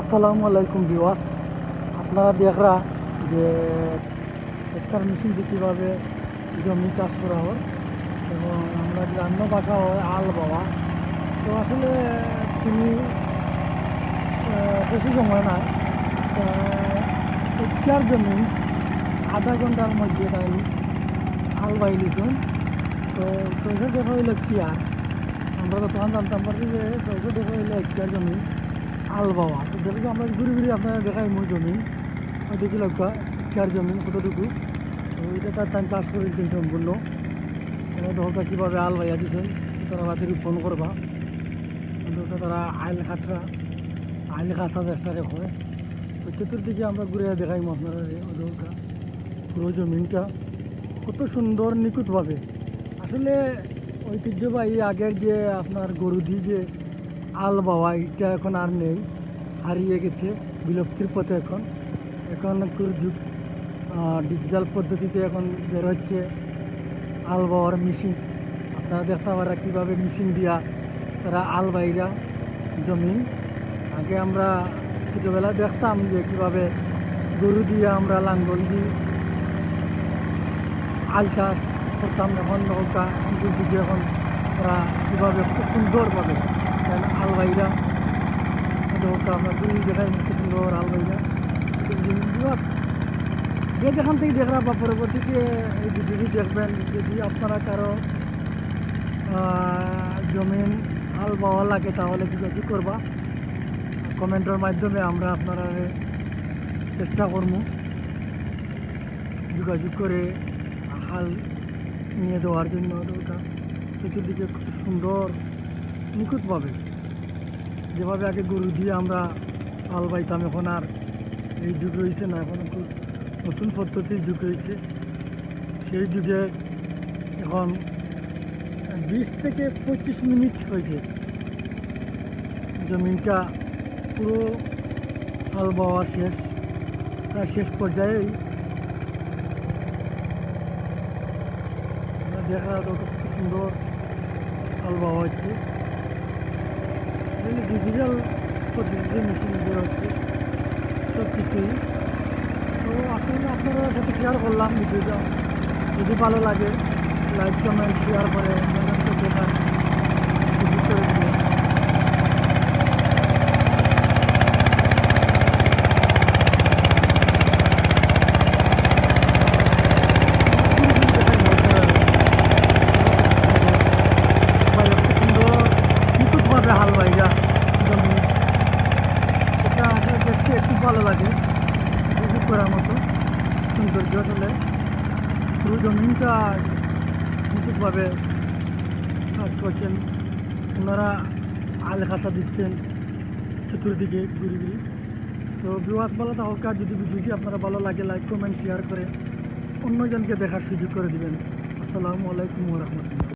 আসসালামু আলাইকুম বিওয়াস আপনারা দেখরা যে একটা মেশিন দিয়ে কীভাবে জমি চাষ করা হয় এবং আমরা গ্রাম্য ভাষা হয় আল বাবা, তো আসলে তিনি বেশি সময় না চার জমি আধা ঘণ্টার মধ্যে তাই আল বাইলিছুন তো ছয়শো টাকা হইলে কি আর? আমরা তো তখন জানতাম পারি যে ছয়শো টাকা হইলে একটা জমি। আল বাবা যেহেতু আমরা ঘুরে ঘুরে আপনারা দেখাই মই জমি ওই দেখি লক্ষ্য চার জমি কতটুকু। ওইটা তার টাইম চাষ করে দিচ্ছেন সম্পূর্ণ এবার কীভাবে আল বাইয়া দিচ্ছেন তারা বাতিল ফোন করবা কিন্তু তারা আইল খাটরা আইল খাসা চেষ্টা রেখে তো চতুর্দিকে আমরা ঘুরে দেখাই আপনারা ওই দলটা পুরো জমিনটা কত সুন্দর নিখুঁতভাবে আসলে ঐতিহ্যবাহী আগের যে আপনার গরু দিয়ে যে আল বাবা এটা এখন আর নেই। হারিয়ে গেছে বিলুপ্তির পথে এখন। এখন যুগ ডিজিটাল পদ্ধতিতে এখন বের হচ্ছে আল বাবার মেশিন আপনারা দেখতে পারা কীভাবে মেশিন দিয়া তারা আল বাইরা জমিন আগে আমরা ছোটোবেলা দেখতাম যে কীভাবে গরু দিয়ে আমরা লাঙ্গল দিই আল চাষ করতাম। এখন নৌকা কিন্তু এখন ওরা কীভাবে খুব সুন্দরভাবে আলবাইরা নৌকা আমরা দুই দেখাই খুব সুন্দর আলবাইরা যেখান থেকে দেখরা বা পরবর্তীতে এই ভিডিওটি দেখবেন যদি আপনারা কারও জমিন হাল বাওয়া লাগে তাহলে যোগাযোগ করবা কমেন্টের মাধ্যমে আমরা আপনারা চেষ্টা করব যোগাযোগ করে হাল নিয়ে দেওয়ার জন্য ওটা চতুর্দিকে খুব সুন্দর নিখুঁতভাবে যেভাবে আগে গরু দিয়ে আমরা হাল বাইতাম, এখন আর এই যুগ রয়েছে না, এখন নতুন পদ্ধতির যুগ রয়েছে। সেই যুগে এখন বিশ থেকে পঁচিশ মিনিট হয়েছে। জমিনটা পুরো হাল বাওয়া শেষ, প্রায় শেষ পর্যায়েই। দেখা যাচ্ছে সুন্দর হাল বাওয়া হচ্ছে। ডিজিটাল পদ্ধতিতে মেশিন দেওয়া হচ্ছে সব কিছুই। তো আসলে আপনারা সাথে শেয়ার করলাম ভিডিওটা যদি ভালো লাগে লাইক কমেন্ট শেয়ার করে দেখার সুযোগ করে দিবেন নিখুঁতভাবে হাল বাইরা জমি এটা আসলে দেখতে একটু ভালো লাগে। করার মতো সৌন্দর্য আসলে। পুরো জমিনটা কাজ করছেন। ওনারা আল খাসা দিচ্ছেন চতুর্দিকে ঘুরি ঘুরি। তো বিওয়াস থাকুক, আর যদি ভিডিওটি আপনারা ভালো লাগে লাইক কমেন্ট শেয়ার করে অন্যজনকে দেখার সুযোগ করে দিবেন। আসসালামু আলাইকুম রহমতুল্লাহ।